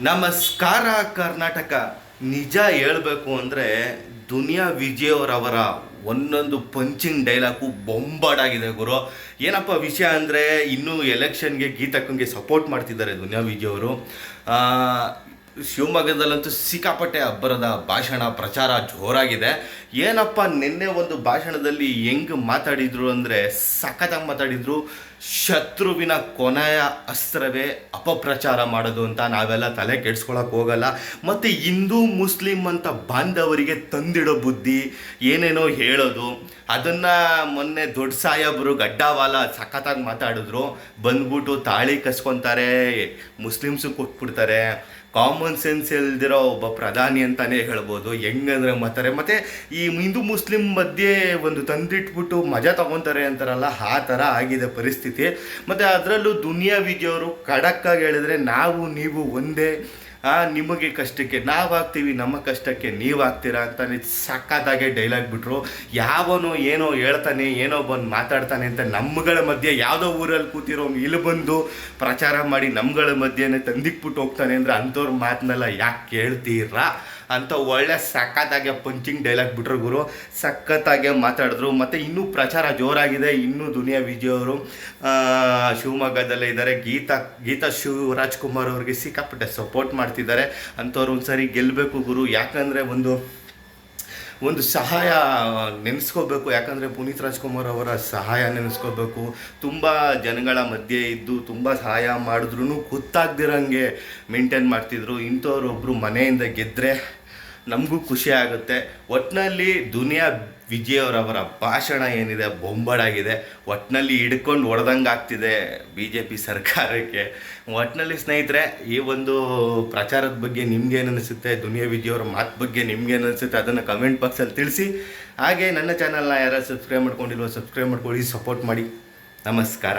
ನಮಸ್ಕಾರ ಕರ್ನಾಟಕ ನಿಜ ಹೇಳಬೇಕು ಅಂದರೆ ದುನಿಯಾ ವಿಜಯವರವರ ಒಂದೊಂದು ಪಂಚಿಂಗ್ ಡೈಲಾಗು ಬೊಂಬಾಡಾಗಿದೆ ಗುರು. ಏನಪ್ಪ ವಿಷಯ ಅಂದರೆ ಇನ್ನೂ ಎಲೆಕ್ಷನ್ಗೆ ಗೀತಕ್ಕಂಗೆ ಸಪೋರ್ಟ್ ಮಾಡ್ತಿದ್ದಾರೆ ದುನಿಯಾ ವಿಜಯ್ ಅವರು ಆ, ಶಿವಮೊಗ್ಗದಲ್ಲಂತೂ ಸಿಕ್ಕಾಪಟ್ಟೆ ಅಬ್ಬರದ ಭಾಷಣ ಪ್ರಚಾರ ಜೋರಾಗಿದೆ. ಏನಪ್ಪ ನಿನ್ನೆ ಒಂದು ಭಾಷಣದಲ್ಲಿ ಹೆಂಗೆ ಮಾತಾಡಿದ್ರು ಅಂದರೆ ಸಖತ್ತಾಗಿ ಮಾತಾಡಿದ್ರು. ಶತ್ರುವಿನ ಕೊನೆಯ ಅಸ್ತ್ರವೇ ಅಪಪ್ರಚಾರ ಮಾಡೋದು ಅಂತ ನಾವೆಲ್ಲ ತಲೆ ಕೆಡ್ಸ್ಕೊಳಕ್ ಹೋಗಲ್ಲ. ಮತ್ತು ಹಿಂದೂ ಮುಸ್ಲಿಂ ಅಂತ ಬಾಂಧವರಿಗೆ ತಂದಿಡೋ ಬುದ್ಧಿ ಏನೇನೋ ಹೇಳೋದು. ಅದನ್ನು ಮೊನ್ನೆ ದೊಡ್ಡ ಸಾಯಬ್ರು ಗಡ್ಡಾವಾಲ ಸಖತ್ತಾಗಿ ಮಾತಾಡಿದ್ರು. ಬಂದ್ಬಿಟ್ಟು ತಾಳಿ ಕಸ್ಕೊತಾರೆ, ಮುಸ್ಲಿಮ್ಸು ಕೊಟ್ಬಿಡ್ತಾರೆ. ಕಾಮನ್ ಸೆನ್ಸ್ ಇಲ್ದಿರೋ ಒಬ್ಬ ಪ್ರಧಾನಿ ಅಂತಾನೆ ಹೇಳ್ಬೋದು. ಹೆಂಗಂದ್ರೆ ಮಾತಾರೆ ಮತ್ತೆ ಈ ಹಿಂದೂ ಮುಸ್ಲಿಂ ಮಧ್ಯೆ ಒಂದು ತಂದಿಟ್ಬಿಟ್ಟು ಮಜಾ ತಗೊತಾರೆ ಅಂತಾರಲ್ಲ, ಆ ಥರ ಆಗಿದೆ ಪರಿಸ್ಥಿತಿ. ಮತ್ತೆ ಅದರಲ್ಲೂ ದುನಿಯಾ ವಿಜಯವರು ಖಡಕ್ಕಾಗಿ ಹೇಳಿದ್ರೆ, ನಾವು, ನೀವು ಒಂದೇ ಆ, ನಿಮಗೆ ಕಷ್ಟಕ್ಕೆ ನಾವು ಆಗ್ತೀವಿ ನಮ್ಮ ಕಷ್ಟಕ್ಕೆ ನೀವು ಆಗ್ತೀರಾ ಅಂತಾನೆ ಸಕ್ಕತ್ತಾಗೆ ಡೈಲಾಗ್ ಬಿಟ್ರು. ಯಾವನೋ ಏನೋ ಹೇಳ್ತಾನೆ, ಏನೋ ಬಂದು ಮಾತಾಡ್ತಾನೆ ಅಂತ ನಮ್ಮಗಳ ಮಧ್ಯೆ ಯಾವುದೋ ಊರಲ್ಲಿ ಕೂತಿರೋ ಇಲ್ಲಿ ಬಂದು ಪ್ರಚಾರ ಮಾಡಿ ನಮ್ಮಗಳ ಮಧ್ಯೆನೇ ತಂದಿಕ್ಬಿಟ್ಟು ಹೋಗ್ತಾನೆ ಅಂದ್ರೆ ಅಂಥವ್ರ ಮಾತನ್ನೆಲ್ಲ ಯಾಕೆ ಕೇಳ್ತೀರಾ? ಅಂತ ಒಳ್ಳೆ ಸಖತ್ತಾಗೆ ಪಂಚಿಂಗ್ ಡೈಲಾಗ್ ಬಿಟ್ರು ಗುರು. ಸಖತ್ತಾಗೆ ಮಾತಾಡಿದ್ರು. ಮತ್ತು ಇನ್ನೂ ಪ್ರಚಾರ ಜೋರಾಗಿದೆ. ಇನ್ನೂ ದುನಿಯಾ ವಿಜಯ್ ಅವರು ಶಿವಮೊಗ್ಗದಲ್ಲೇ ಇದ್ದಾರೆ. ಗೀತಾ ಗೀತಾ ಶಿವರಾಜ್ ಕುಮಾರ್ ಅವ್ರಿಗೆ ಸಿಕ್ಕಾಪಟ್ಟೆ ಸಪೋರ್ಟ್ ಮಾಡ್ತಿದ್ದಾರೆ. ಅಂಥವ್ರು ಒಂದ್ಸರಿ ಗೆಲ್ಲಬೇಕು ಗುರು. ಯಾಕಂದರೆ ಒಂದು ಒಂದು ಸಹಾಯ ನೆನೆಸ್ಕೋಬೇಕು. ಯಾಕಂದರೆ ಪುನೀತ್ ರಾಜ್ಕುಮಾರ್ ಅವರ ಸಹಾಯ ನೆನೆಸ್ಕೋಬೇಕು. ತುಂಬ ಜನಗಳ ಮಧ್ಯೆ ಇದ್ದು ತುಂಬ ಸಹಾಯ ಮಾಡಿದ್ರು ಗೊತ್ತಾಗ್ದಿರಂಗೆ ಮೇಂಟೈನ್ ಮಾಡ್ತಿದ್ರು. ಇಂಥವ್ರು ಒಬ್ಬರು ಮನೆಯಿಂದ ಗೆದ್ದರೆ ನಮಗೂ ಖುಷಿ ಆಗುತ್ತೆ. ಒಟ್ಟಿನಲ್ಲಿ ದುನಿಯಾ ವಿಜಯ್ ಅವರವರ ಭಾಷಣ ಏನಿದೆ, ಬೊಂಬಡಾಗಿದೆ. ಒಟ್ಟಿನಲ್ಲಿ ಹಿಡ್ಕೊಂಡು ಹೊಡೆದಂಗೆ ಆಗ್ತಿದೆ ಬಿ ಜೆ ಪಿ ಸರ್ಕಾರಕ್ಕೆ. ಒಟ್ಟಿನಲ್ಲಿ ಸ್ನೇಹಿತರೆ, ಈ ಒಂದು ಪ್ರಚಾರದ ಬಗ್ಗೆ ನಿಮ್ಗೇನು ಅನಿಸುತ್ತೆ ದುನಿಯಾ ವಿಜಯ್ ಅವರ ಮಾತು ಬಗ್ಗೆ ನಿಮ್ಗೇನು ಅನಿಸುತ್ತೆ ಅದನ್ನು ಕಮೆಂಟ್ ಬಾಕ್ಸಲ್ಲಿ ತಿಳಿಸಿ. ಹಾಗೆ ನನ್ನ ಚಾನಲ್ನ ಯಾರು ಸಬ್ಸ್ಕ್ರೈಬ್ ಮಾಡ್ಕೊಂಡಿಲ್ವೋ ಸಬ್ಸ್ಕ್ರೈಬ್ ಮಾಡ್ಕೊಳ್ಳಿ ಸಪೋರ್ಟ್ ಮಾಡಿ. ನಮಸ್ಕಾರ.